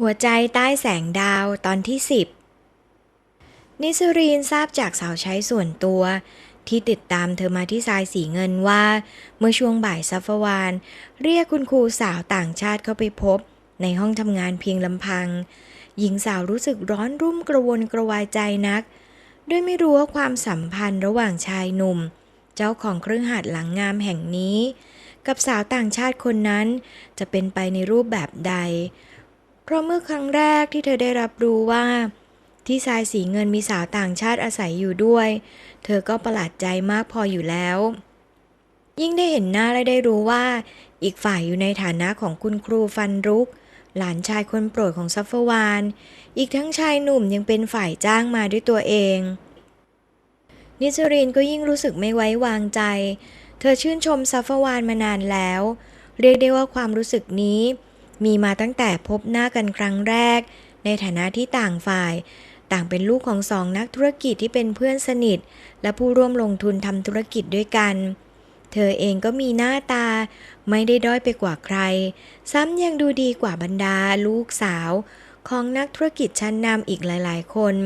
หัวใจใต้แสงดาวตอนที่ 10 นิสรีนทราบจากสาวใช้ส่วนตัว ที่ติดตามเธอมาที่ทรายสีเงินว่า เมื่อช่วงบ่ายซัฟฟวาน เรียกคุณครูสาวต่างชาติเข้าไปพบ ในห้องทำงานเพียงลำพัง หญิงสาวรู้สึกร้อนรุ่มกระวนกระวายใจนัก ด้วยไม่รู้ว่าความสัมพันธ์ระหว่างชายหนุ่ม เจ้าของเครื่องหัดหลังงามแห่งนี้ กับสาวต่างชาติคนนั้น จะเป็นไปในรูปแบบใด เพราะเมื่อครั้งแรกที่เธอได้รับรู้ว่า ที่ทรายสีเงินมีสาวต่างชาติอาศัยอยู่ด้วย เธอก็ประหลาดใจมากพออยู่แล้ว ยิ่งได้เห็นหน้าและได้รู้ว่า อีกฝ่ายอยู่ในฐานะของคุณครูฟันรุก หลานชายคนโปรดของซัฟเฟอร์วาน อีกทั้งชายหนุ่มยังเป็นฝ่ายจ้างมาด้วยตัวเอง นิจรินก็ยิ่งรู้สึกไม่ไว้วางใจ เธอชื่นชมซัฟเฟอร์วานมานานแล้ว เรียกได้ว่าความรู้สึกนี้ มีมาตั้งแต่พบหน้ากันครั้งแรก ในฐานะที่ต่างฝ่าย ต่างเป็นลูกของสองนักธุรกิจที่เป็นเพื่อนสนิท และผู้ร่วมลงทุนทำธุรกิจด้วยกัน เธอเองก็มีหน้าตา ไม่ได้ด้อยไปกว่าใคร ซ้ำยังดูดีกว่าบรรดาลูกสาว ของนักธุรกิจชั้นนำอีกหลาย ๆ คน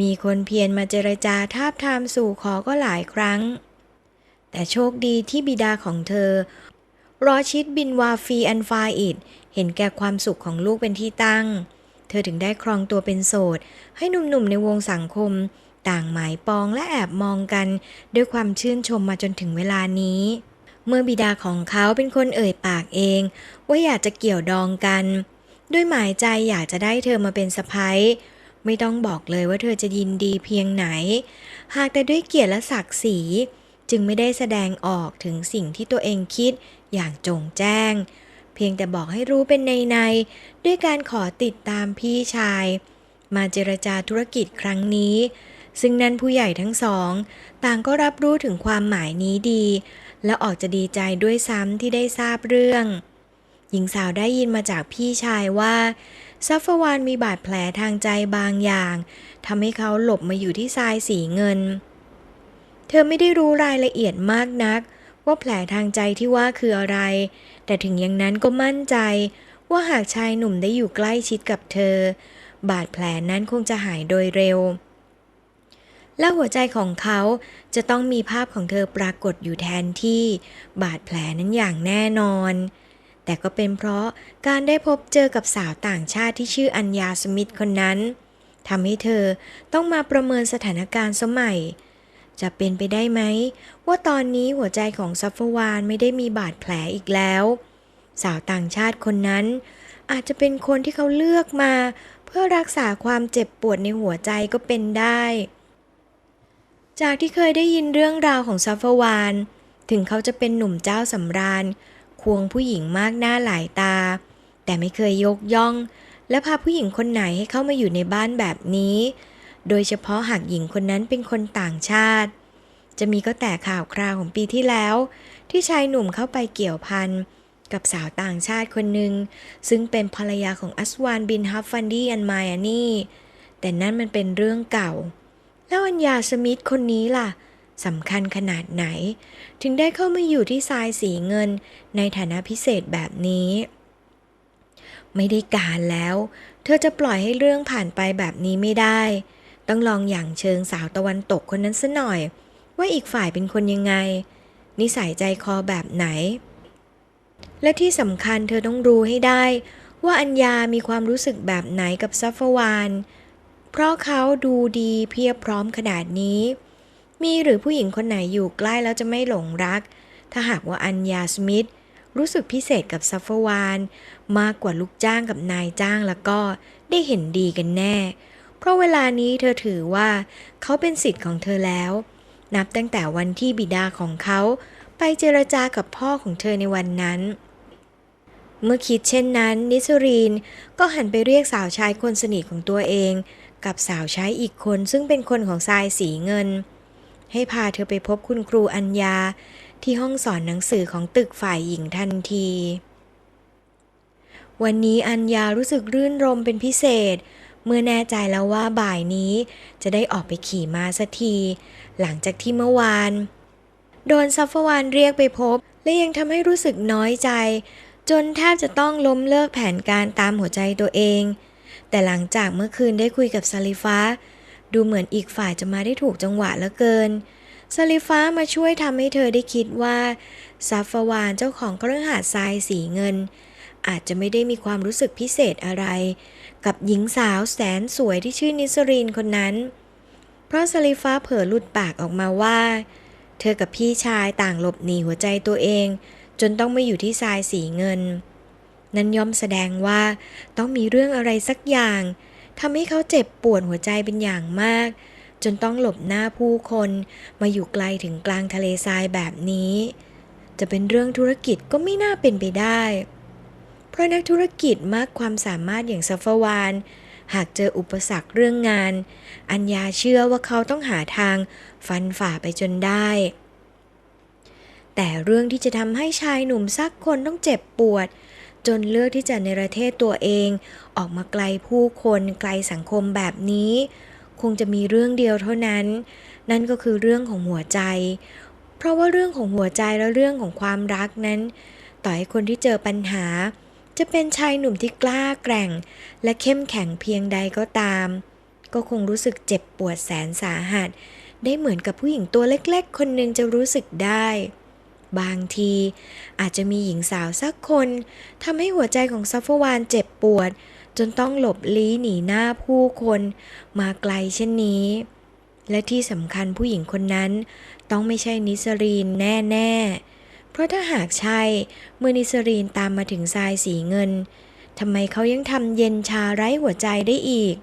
มีคนเพียรมาเจรจาทาบทามสู่ขอก็หลายครั้ง แต่โชคดีที่บิดาของเธอ รอชิดบินวาฟีอันฟาอิดเห็นแก่ความสุขของลูกเป็นที่ตั้ง เธอถึงได้ครองตัวเป็นโสด ให้หนุ่มๆในวงสังคม ต่างหมายปองและแอบมองกัน ด้วยความชื่นชมมาจนถึงเวลานี้ เมื่อบิดาของเขาเป็นคนเอ่ยปากเอง ว่าอยากจะเกี่ยวดองกัน ด้วยหมายใจอยากจะได้เธอมาเป็นสะพ้ยไม่ต้องบอกเลยว่าเธอจะยินดีเพียงไหน หากแต่ด้วยเกียรติและศักดิ์ศรี จึงไม่ได้แสดงออกถึงสิ่งที่ตัวเองคิด อย่างจงแจ้ง เพียงแต่บอกให้รู้เป็นในในๆด้วยการขอติดตามพี่ชาย มาเจรจาธุรกิจครั้งนี้ ซึ่งนั้นผู้ใหญ่ทั้งสอง ต่างก็รับรู้ถึงความหมายนี้ดี และออกจะดีใจด้วยซ้ำที่ได้ทราบเรื่อง หญิงสาวได้ยินมาจากพี่ชายว่าซัฟฟวานมีบาดแผลทางใจบางอย่างทำให้เขาหลบมาอยู่ที่ทรายสีเงิน เธอไม่ได้รู้รายละเอียดมากนัก ว่าแผลทางใจที่ว่าคืออะไร แต่ถึงอย่างนั้นก็มั่นใจ ว่าหากชายหนุ่มได้อยู่ใกล้ชิดกับเธอ บาดแผลนั้นคงจะหายโดยเร็ว และหัวใจของเขาจะต้องมีภาพของเธอปรากฏอยู่แทนที่ บาดแผลนั้นอย่างแน่นอน แต่ก็เป็นเพราะการได้พบเจอกับสาวต่างชาติที่ชื่ออัญญาสมิธคนนั้นทำให้เธอต้องมาประเมินสถานการณ์สมัย จะเป็นไปได้ไหม ว่าตอนนี้หัวใจของซัฟเฟอร์วานไม่ได้มีบาดแผลอีกแล้ว สาวต่างชาติคนนั้น อาจจะเป็นคนที่เขาเลือกมา เพื่อรักษาความเจ็บปวดในหัวใจก็เป็นได้ จากที่เคยได้ยินเรื่องราวของซัฟเฟอร์วาน ถึงเขาจะเป็นหนุ่มเจ้าสำราญ ควงผู้หญิงมากหน้าหลายตา แต่ไม่เคยยกย่อง และพาผู้หญิงคนไหนให้เข้ามาอยู่ในบ้านแบบนี้ โดยเฉพาะหากหญิงคนนั้นเป็นคนต่างชาติ จะมีก็แต่ข่าวคราวของปีที่แล้ว ที่ชายหนุ่มเข้าไปเกี่ยวพันกับสาวต่างชาติคนหนึ่ง ซึ่งเป็นภรรยาของอัสวานบินฮัฟฟันดี้อันมายานี่ แต่นั่นมันเป็นเรื่องเก่า แล้วอัญญาสมิธคนนี้ล่ะสำคัญขนาดไหน ถึงได้เข้ามาอยู่ที่ทรายสีเงินในฐานะพิเศษแบบนี้ ไม่ได้การแล้ว เธอจะปล่อยให้เรื่องผ่านไปแบบนี้ไม่ได้ ต้องลองอย่างเชิงสาวตะวันตกคนนั้นซะหน่อย ว่าอีกฝ่ายเป็นคนยังไง นิสัยใจคอแบบไหน และที่สำคัญเธอต้องรู้ให้ได้ ว่าอัญญามีความรู้สึกแบบไหนกับซัฟฟ์วาน เพราะเขาดูดีเพียบพร้อมขนาดนี้ มีหรือผู้หญิงคนไหนอยู่ใกล้แล้วจะไม่หลงรัก ถ้าหากว่าอัญญาสมิธรู้สึกพิเศษกับซัฟฟ์วาน มากกว่าลูกจ้างกับนายจ้างแล้วก็ได้เห็นดีกันแน่ เพราะเวลานี้เธอถือว่าเขาเป็นสิทธิ์ของเธอแล้ว นับตั้งแต่วันที่บิดาของเขาไปเจรจากับพ่อของเธอในวันนั้น เมื่อคิดเช่นนั้น นิสรีนก็หันไปเรียกสาวใช้คนสนิทของตัวเอง กับสาวใช้อีกคนซึ่งเป็นคนของทรายสีเงิน ให้พาเธอไปพบคุณครูอัญญาที่ห้องสอนหนังสือของตึกฝ่ายหญิงทันที วันนี้อัญญารู้สึกรื่นรมเป็นพิเศษ เมื่อแน่ใจแล้วว่าบ่ายนี้ จะได้ออกไปขี่ม้าสักที หลังจากที่เมื่อวาน โดนซัฟฟ์วานเรียกไปพบ และยังทำให้รู้สึกน้อยใจ จนแทบจะต้องล้มเลิกแผนการตามหัวใจตัวเอง แต่หลังจากเมื่อคืนได้คุยกับซาลิฟ้า ดูเหมือนอีกฝ่ายจะมาได้ถูกจังหวะเหลือเกินซาลิฟ้ามาช่วยทำให้เธอได้คิดว่าซัฟฟวานเจ้าของเครื่องหาดทรายสีเงิน อาจจะไม่ได้มีความรู้สึกพิเศษอะไร กับหญิงสาวแสนสวยที่ชื่อนิสรีนคนนั้น เพราะซาลิฟ้าเผลอหลุดปากออกมาว่า เธอกับพี่ชายต่างหลบหนีหัวใจตัวเอง จนต้องมาอยู่ที่ทรายสีเงิน นั้นย่อมแสดงว่าต้องมีเรื่องอะไรสักอย่างทำให้เขาเจ็บปวดหัวใจเป็นอย่างมาก จนต้องหลบหน้าผู้คนมาอยู่ไกลถึงกลางทะเลทรายแบบนี้ จะเป็นเรื่องธุรกิจก็ไม่น่าเป็นไปได้ เพราะนักธุรกิจมากความสามารถอย่างซัฟฟวาน หากเจออุปสรรคเรื่องงาน อัญญาเชื่อว่าเขาต้องหาทางฟันฝ่าไปจนได้ แต่เรื่องที่จะทำให้ชายหนุ่มสักคนต้องเจ็บปวด จนเลือกที่จะในประเทศตัวเอง ออกมาไกลผู้คนไกลสังคมแบบนี้ คงจะมีเรื่องเดียวเท่านั้น นั่นก็คือเรื่องของหัวใจ เพราะว่าเรื่องของหัวใจและเรื่องของความรักนั้น ต่อให้คนที่เจอปัญหา จะเป็นชายหนุ่มที่กล้าแกร่ง และเข้มแข็งเพียงใดก็ตาม ก็คงรู้สึกเจ็บปวดแสนสาหัส ได้เหมือนกับผู้หญิงตัวเล็กๆ คนหนึ่งจะรู้สึกได้ บางทีอาจจะมีหญิงสาวสักคนทำให้หัวใจของซัฟฟอร์วานเจ็บปวด จนต้องหลบลี้หนีหน้าผู้คน มาไกลเช่นนี้ และที่สำคัญผู้หญิงคนนั้น ต้องไม่ใช่นิสรีนแน่ๆ เพราะถ้าหากใช่เมื่อนิสรีนตามมาถึงทรายสีเงินทำไมเขายังทำเย็นชาไร้หัวใจได้อีก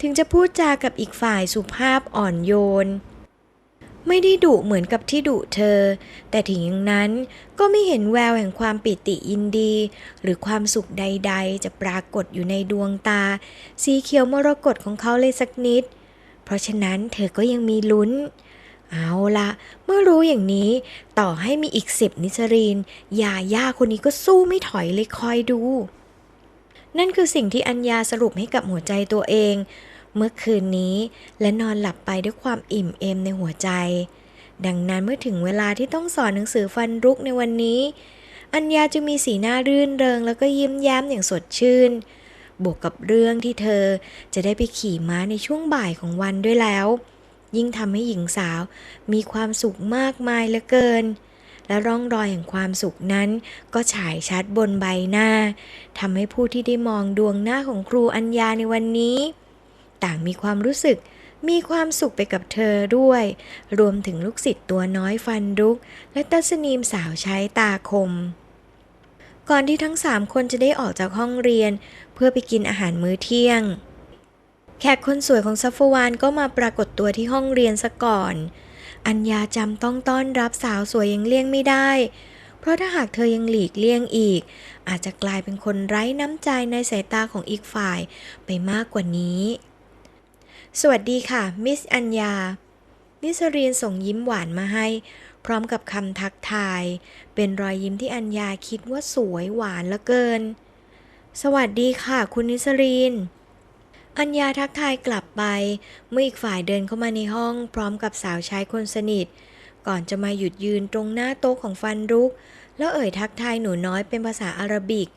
ถึงจะพูดจากับอีกฝ่ายสุภาพอ่อนโยน ไม่ได้ดุเหมือนกับที่ดุเธอ แต่ถึงอย่างนั้นก็ไม่เห็นแววแห่งความปิติยินดี หรือความสุขใด ๆ จะปรากฏอยู่ในดวงตา สีเขียวมรกตของเขาเลยสักนิด เพราะฉะนั้นเธอก็ยังมีลุ้น เอาละเมื่อรู้อย่างนี้ ต่อให้มีอีกสิบนิสรีน ยาย่าคนนี้ก็สู้ไม่ถอยเลยคอยดู นั่นคือสิ่งที่อัญญาสรุปให้กับหัวใจตัวเอง เมื่อคืนนี้และนอนหลับไปด้วยความอิ่มเอมในหัวใจ ดังนั้นเมื่อถึงเวลาที่ต้องสอนหนังสือฟันรุกในวันนี้ อัญญาจะมีสีหน้ารื่นเริงแล้วก็ยิ้มแย้มอย่างสดชื่น บวกกับเรื่องที่เธอจะได้ไปขี่ม้าในช่วงบ่ายของวันด้วยแล้ว ยิ่งทำให้หญิงสาว มีความสุขมากมายเหลือเกิน และร่องรอยแห่งความสุขนั้น ก็ฉายชัดบนใบหน้าทำให้ผู้ที่ได้มองดวงหน้าของครูอัญญาในวันนี้ ต่างมีความรู้สึกมีความสุขไปกับเธอด้วย รวมถึงลูกศิษย์ตัวน้อยฟันรุก และตัสนีมสาวใช้ตาคม ก่อนที่ทั้งสามคนจะได้ออกจากห้องเรียน เพื่อไปกินอาหารมื้อเที่ยง แขกคนสวยของซัฟฟวานก็มาปรากฏตัวที่ห้องเรียนซะก่อน อัญญาจำต้องต้อนรับสาวสวยยังเลี่ยงไม่ได้ เพราะถ้าหากเธอยังหลีกเลี่ยงอีก อาจจะกลายเป็นคนไร้น้ำใจในสายตาของอีกฝ่ายไปมากกว่านี้ สวัสดีค่ะ มิสอัญญา นิสรีนส่งยิ้มหวานมาให้ พร้อมกับคำทักทาย เป็นรอยยิ้มที่อัญญาคิดว่าสวยหวานเหลือเกิน สวัสดีค่ะ คุณนิสรีน อัญญาทักทายกลับไป เมื่ออีกฝ่ายเดินเข้ามาในห้องพร้อมกับสาวใช้คนสนิท ก่อนจะมาหยุดยืนตรงหน้าโต๊ะของฟันรุก แล้วเอ่ยทักทายหนูน้อยเป็นภาษาอาหรับิก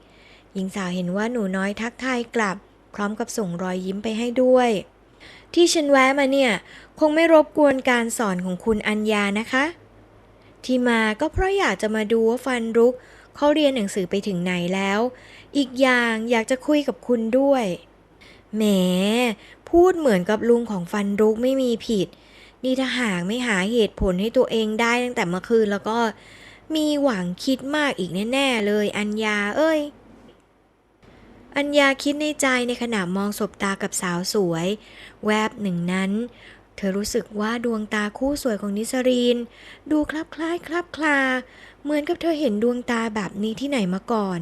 หญิงสาวเห็นว่าหนูน้อยทักทายกลับ พร้อมกับส่งรอยยิ้มไปให้ด้วย ที่ฉันแวะมาเนี่ย คงไม่รบกวนการสอนของคุณอัญญานะคะ ที่มาก็เพราะอยากจะมาดูว่าฟันรุกเขาเรียนหนังสือไปถึงไหนแล้ว อีกอย่างอยากจะคุยกับคุณด้วย แหม พูดเหมือนกับลุงของฟันรุกไม่มีผิด นี่ถ้าหากไม่หาเหตุผลให้ตัวเองได้ตั้งแต่เมื่อคืนแล้วก็มีหวังคิดมากอีกแน่ๆเลย อัญญาเอ้ย อัญญาคิดในใจในขณะมองสบตากับสาวสวย แวบหนึ่งนั้น เธอรู้สึกว่าดวงตาคู่สวยของนิสรีน ดูคลับคล้ายคลับคลา เหมือนกับเธอเห็นดวงตาแบบนี้ที่ไหนมาก่อน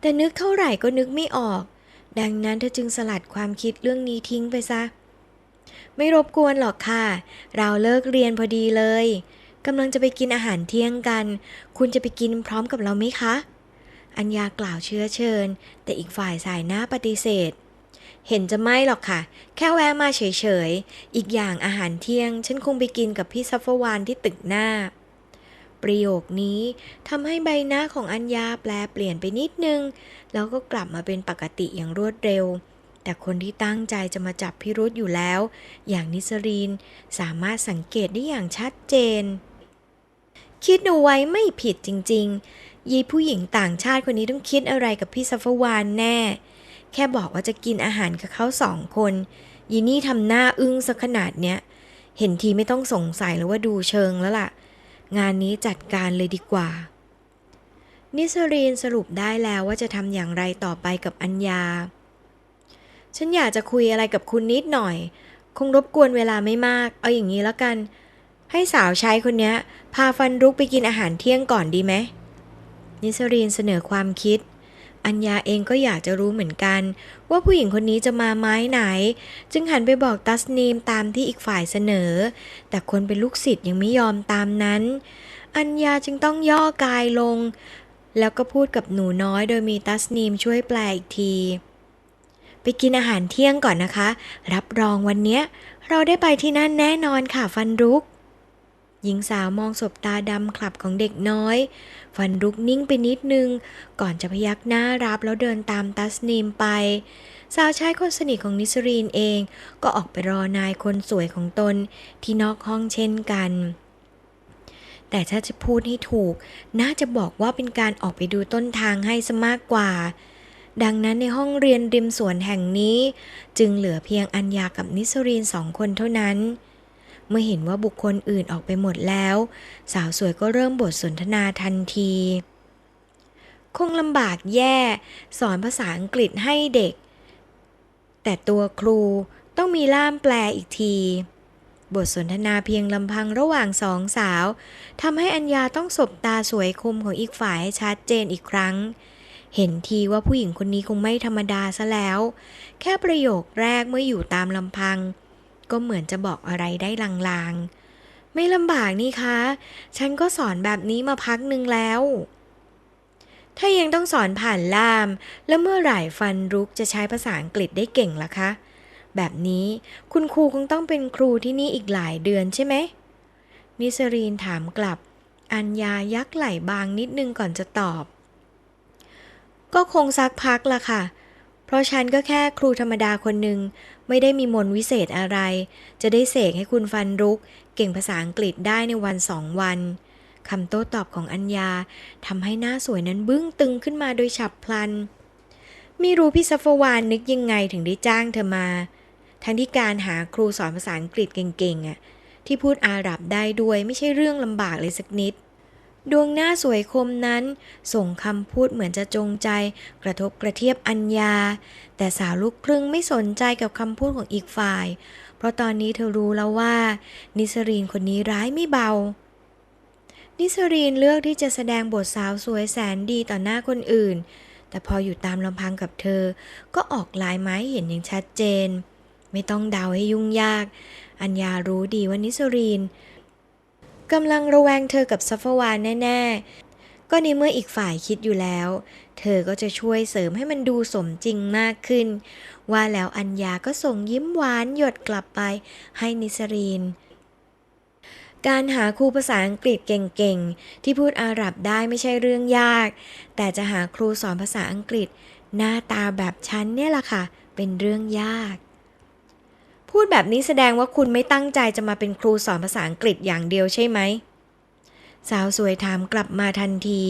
แต่นึกเท่าไหร่ก็นึกไม่ออก ดังนั้นเธอจึงสลัดความคิดเรื่องนี้ทิ้งไปซะ ไม่รบกวนหรอกค่ะ เราเลิกเรียนพอดีเลยกำลังจะไปกินอาหารเที่ยงกัน คุณจะไปกินพร้อมกับเราไหมคะ อัญญากล่าวเชื้อเชิญ แต่อีกฝ่ายสายหน้าปฏิเสธ เห็นจะไม่หรอกค่ะ แค่แวะมาเฉยๆ อีกอย่างอาหารเที่ยง ฉันคงไปกินกับพี่ซัฟเฟอร์วานที่ตึกหน้า ประโยคนี้ทำให้ใบหน้าของอัญญาแปลเปลี่ยนไปนิดนึง แล้วก็กลับมาเป็นปกติอย่างรวดเร็ว แต่คนที่ตั้งใจจะมาจับพิรุธอยู่แล้ว อย่างนิสรีนสามารถสังเกตได้อย่างชัดเจน คิดเอาไว้ไม่ผิดจริง ๆ ยีผู้หญิงต่างชาติคนนี้ต้องคิดอะไรกับพี่ซัฟวานแน่ แค่บอกว่าจะกินอาหารกับเขาสองคนยีนี่ทำหน้าอึ้งสักขนาดเนี้ยเห็นทีไม่ต้องสงสัยแล้วว่าดูเชิงแล้วล่ะ งานนี้จัดการเลยดีกว่า นิสรีนสรุปได้แล้วว่าจะทำอย่างไรต่อไปกับอัญญา ฉันอยากจะคุยอะไรกับคุณนิดหน่อย คงรบกวนเวลาไม่มาก เอาอย่างนี้แล้วกัน ให้สาวใช้คนนี้พาฟันรุกไปกินอาหารเที่ยงก่อนดีไหมนิสรีนเสนอความคิด อัญญาเองก็อยากจะรู้เหมือนกัน ว่าผู้หญิงคนนี้จะมาไม้ไหน จึงหันไปบอกตัสนีมตามที่อีกฝ่ายเสนอ แต่คนเป็นลูกศิษย์ยังไม่ยอมตามนั้น อัญญาจึงต้องย่อกายลง แล้วก็พูดกับหนูน้อยโดยมีตัสนีมช่วยแปลอีกที ไปกินอาหารเที่ยงก่อนนะคะ รับรองวันเนี้ยเราได้ไปที่นั่นแน่นอนค่ะฟันรุก หญิงสาวมองศบตาดำคลับของเด็กน้อย ฟันรุกนิ่งไปนิดนึง ก่อนจะพยักหน้ารับแล้วเดินตามตัสนีมไป สาวใช้คนสนิทของนิสรีนเอง ก็ออกไปรอนายคนสวยของตนที่นอกห้องเช่นกัน แต่ถ้าจะพูดให้ถูก น่าจะบอกว่าเป็นการออกไปดูต้นทางให้ซะมากกว่าดังนั้นในห้องเรียนริมสวนแห่งนี้ จึงเหลือเพียงอัญญากับนิสรีนสองคนเท่านั้น เมื่อเห็นว่าบุคคลอื่นออกไปหมดแล้ว สาวสวยก็เริ่มบทสนทนาทันที คงลำบากแย่ สอนภาษาอังกฤษให้เด็ก แต่ตัวครูต้องมีล่ามแปลอีกทีบทสนทนาเพียงลำพังระหว่างสองสาวทำให้อัญญาต้องสบตาสวยคมของอีกฝ่ายให้ชัดเจนอีกครั้ง เห็นทีว่าผู้หญิงคนนี้คงไม่ธรรมดาซะแล้ว แค่ประโยคแรกเมื่ออยู่ตามลำพัง ก็เหมือนจะบอกอะไรได้ลางๆ ไม่ลำบากนี่คะ ฉันก็สอนแบบนี้มาพักหนึ่งแล้ว ถ้ายังต้องสอนผ่านล่าม แล้วเมื่อไหร่ฟันรุกจะใช้ภาษาอังกฤษได้เก่งล่ะคะ แบบนี้คุณครูคงต้องเป็นครูที่นี่อีกหลายเดือนใช่ไหม นิสรีนถามกลับ อัญญายักไหล่บางนิดนึงก่อนจะตอบ ก็คงซักพักละค่ะ ราะฉันก็แค่ครูธรรมดาคนหนึ่ง ไม่ได้มีมนวิเศษอะไร จะได้เสกให้คุณฟันรุก เก่งภาษาอังกฤษได้ในวันสองวันคำโต้ตอบของอัญญาทำให้หน้าสวยนั้นบึ้งตึงขึ้นมาโดยฉับพลัน ไม่รู้พี่ซัฟวานนึกยังไงถึงได้จ้างเธอมา ทั้งที่การหาครูสอนภาษาอังกฤษเก่งๆอะที่พูดอาหรับได้ด้วยไม่ใช่เรื่องลำบากเลยสักนิด ดวงหน้าสวยคมนั้น ส่งคำพูดเหมือนจะจงใจ กระทบกระเทียบอัญญา แต่สาวลูกครึ่งไม่สนใจกับคำพูดของอีกฝ่าย เพราะตอนนี้เธอรู้แล้วว่า นิสรีนคนนี้ร้ายไม่เบา นิสรีนเลือกที่จะแสดงบทสาวสวยแสนดีต่อหน้าคนอื่น แต่พออยู่ตามลำพังกับเธอ ก็ออกลายไม้เห็นอย่างชัดเจน ไม่ต้องเดาให้ยุ่งยาก อัญญารู้ดีว่านิสรีน กำลังระแวงเธอกับซัฟฟวานแน่ ๆ ก็ในเมื่ออีกฝ่ายคิดอยู่แล้ว เธอก็จะช่วยเสริมให้มันดูสมจริงมากขึ้น ว่าแล้วอัญญาก็ส่งยิ้มหวานหยดกลับไปให้นิสรีนการหาครูภาษาอังกฤษเก่งๆ ที่พูดอาหรับได้ไม่ใช่เรื่องยาก แต่จะหาครูสอนภาษาอังกฤษ หน้าตาแบบฉันเนี่ยล่ะค่ะ เป็นเรื่องยาก พูดแบบนี้แสดงว่าคุณไม่ตั้งใจจะมาเป็นครูสอนภาษาอังกฤษอย่างเดียวใช่ไหม สาวสวยถามกลับมาทันที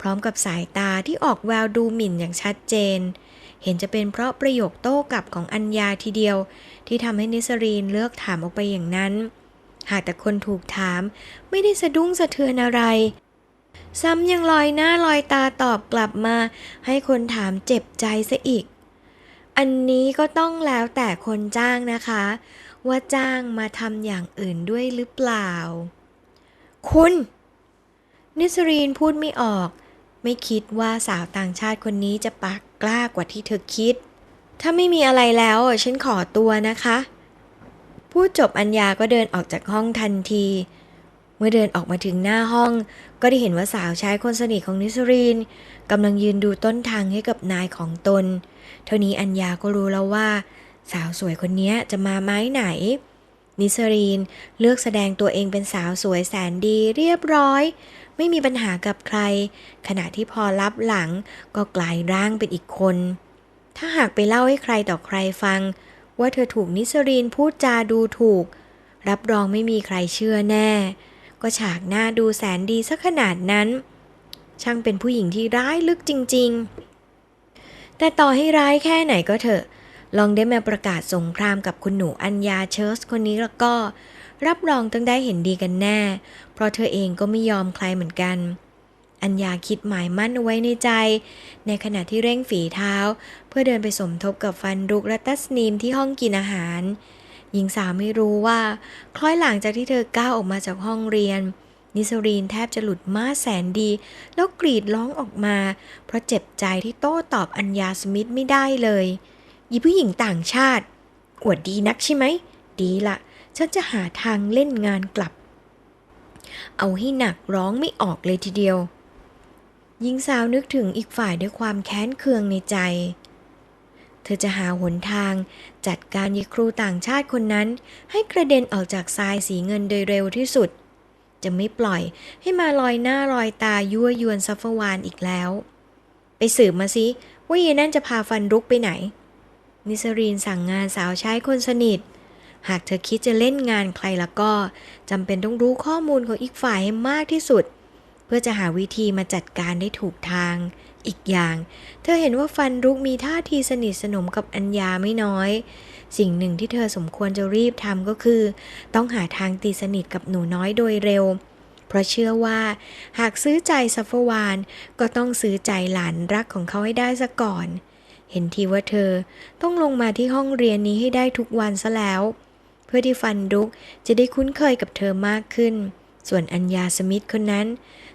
พร้อมกับสายตาที่ออกแววดูหมิ่นอย่างชัดเจน เห็นจะเป็นเพราะประโยคโต้กลับของอัญญาทีเดียว ที่ทำให้นิสรีนเลือกถามออกไปอย่างนั้น หากแต่คนถูกถาม ไม่ได้สะดุ้งสะเทือนอะไร ซ้ำยังลอยหน้าลอยตาตอบกลับมา ให้คนถามเจ็บใจซะอีก อันนี้ก็ต้องแล้วแต่คนจ้างนะคะ ว่าจ้างมาทำอย่างอื่นด้วยหรือเปล่า คุณ นิสรีนพูดไม่ออก ไม่คิดว่าสาวต่างชาติคนนี้จะปากกล้ากว่าที่เธอคิด ถ้าไม่มีอะไรแล้วฉันขอตัวนะคะ พูดจบอัญญาก็เดินออกจากห้องทันที เมื่อเดินออกมาถึงหน้าห้อง ก็ได้เห็นว่าสาวใช้คนสนิทของนิสรีนกำลังยืนดูต้นทางให้กับนายของตน เท่านี้อัญญาก็รู้แล้วว่า สาวสวยคนนี้จะมาไม้ไหน นิสรีนเลือกแสดงตัวเองเป็นสาวสวยแสนดีเรียบร้อย ไม่มีปัญหากับใคร ขณะที่พอรับหลังก็กลายร่างเป็นอีกคน ถ้าหากไปเล่าให้ใครต่อใครฟัง ว่าเธอถูกนิสรีนพูดจาดูถูก รับรองไม่มีใครเชื่อแน่ ก็ฉากหน้าดูแสนดีสักขนาดนั้น ช่างเป็นผู้หญิงที่ร้ายลึกจริง ๆ แต่ต่อให้ร้ายแค่ไหนก็เถอะ ลองได้มาประกาศสงครามกับคุณหนูอัญญาเชิร์สคนนี้แล้วก็ รับรองต้องได้เห็นดีกันแน่ เพราะเธอเองก็ไม่ยอมใครเหมือนกัน อัญญาคิดหมายมั่นเอาไว้ในใจ ในขณะที่เร่งฝีเท้า เพื่อเดินไปสมทบกับฟันรุกและตัสนีมที่ห้องกินอาหาร หญิงสาวไม่รู้ว่า คล้อยหลังจากที่เธอก้าวออกมาจากห้องเรียน นิสรีนแทบจะหลุดมาแสนดี แล้วกรีดร้องออกมา เพราะเจ็บใจที่โต้ตอบอัญญาสมิธไม่ได้เลยยีผู้หญิงต่างชาติ อวดดีนักใช่ไหม ดีละฉันจะหาทางเล่นงานกลับ เอาให้หนักร้องไม่ออกเลยทีเดียวหญิงสาวนึกถึงอีกฝ่ายด้วยความแค้นเคืองในใจ ธอจะหาหนทาง จัดการยีครูต่างชาติคนนั้น ให้กระเด็นออกจากทรายสีเงินโดยเร็วที่สุด จะไม่ปล่อยให้มาลอยหน้าลอยตายั่วยวนซัฟเฟอร์วานอีกแล้ว ไปสืบมาสิว่าเยนั่นจะพาฟันรุกไปไหน นิสรีนสั่งงานสาวใช้คนสนิท หากเธอคิดจะเล่นงานใครล้วก็จำเป็นต้องรู้ข้อมูลของอีกฝ่ายให้มากที่สุด เพื่อจะหาวิธีมาจัดการได้ถูกทาง อีกอย่าง เธอเห็นว่าฟันรุกมีท่าทีสนิทสนมกับอัญญาไม่น้อย สิ่งหนึ่งที่เธอสมควรจะรีบทำก็คือ ต้องหาทางตีสนิทกับหนูน้อยโดยเร็ว เพราะเชื่อว่า หากซื้อใจซัฟฟอร์วานก็ต้องซื้อใจหลานรักของเขาให้ได้ซะก่อน เห็นทีว่าเธอต้องลงมาที่ห้องเรียนนี้ให้ได้ทุกวันซะแล้ว เพื่อที่ฟันดุกจะได้คุ้นเคยกับเธอมากขึ้น ส่วนอัญญาสมิธคนนั้น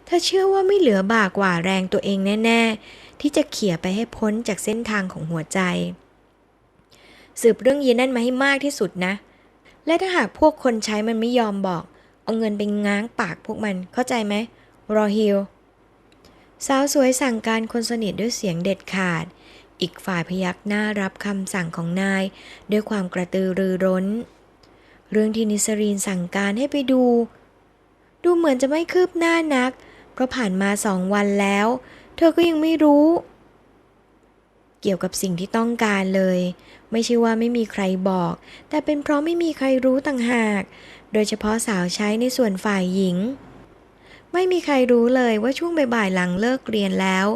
เธอเชื่อว่าไม่เหลือบากว่าแรงตัวเองแน่ ๆ ที่จะเขี่ยไปให้พ้นจากเส้นทางของหัวใจ สืบเรื่องยีนั่นมาให้มากที่สุดนะ และถ้าหากพวกคนใช้มันไม่ยอมบอก เอาเงินไปง้างปากพวกมันเข้าใจไหมรอฮิลสาวสวยสั่งการคนสนิทด้วยเสียงเด็ดขาด อีกฝ่ายพยักหน้ารับคำสั่งของนาย ด้วยความกระตือรือร้น เรื่องที่นิสรีนสั่งการให้ไปดู ดูเหมือนจะไม่คืบหน้านัก เพราะผ่านมาสองวันแล้ว เธอก็ยังไม่รู้ เกี่ยวกับสิ่งที่ต้องการเลย ไม่ใช่ว่าไม่มีใครบอก แต่เป็นเพราะไม่มีใครรู้ต่างหาก โดยเฉพาะสาวใช้ในส่วนฝ่ายหญิง ไม่มีใครรู้เลยว่าช่วงบ่ายๆหลังเลิกเรียนแล้ว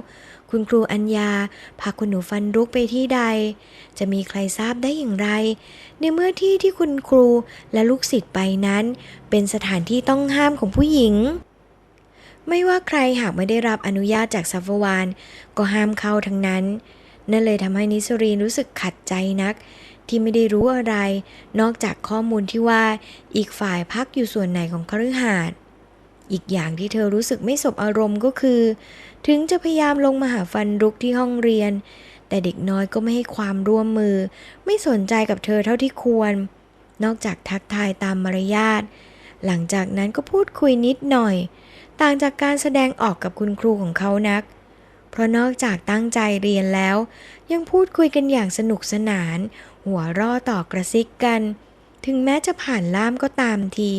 คุณครูอัญญาพาคุณหนูฟันรุกไปที่ใด จะมีใครทราบได้อย่างไร ในเมื่อที่ที่คุณครูและลูกศิษย์ไปนั้น เป็นสถานที่ต้องห้ามของผู้หญิง ไม่ว่าใครหากไม่ได้รับอนุญาตจากซัฟวาน ก็ห้ามเข้าทั้งนั้น นั่นเลยทำให้นิสรีนรู้สึกขัดใจนัก ที่ไม่ได้รู้อะไร นอกจากข้อมูลที่ว่าอีกฝ่ายพักอยู่ส่วนไหนของคฤหาสน์ อีกอย่างที่เธอรู้สึกไม่สบอารมณ์ก็คือ ถึงจะพยายามลงมาหาฟันรุกที่ห้องเรียน แต่เด็กน้อยก็ไม่ให้ความร่วมมือ ไม่สนใจกับเธอเท่าที่ควร นอกจากทักทายตามมารยาท หลังจากนั้นก็พูดคุยนิดหน่อย ต่างจากการแสดงออกกับคุณครูของเขานัก เพราะนอกจากตั้งใจเรียนแล้ว ยังพูดคุยกันอย่างสนุกสนาน หัวร่อต่อกระซิกกัน ถึงแม้จะผ่านล่ามก็ตามที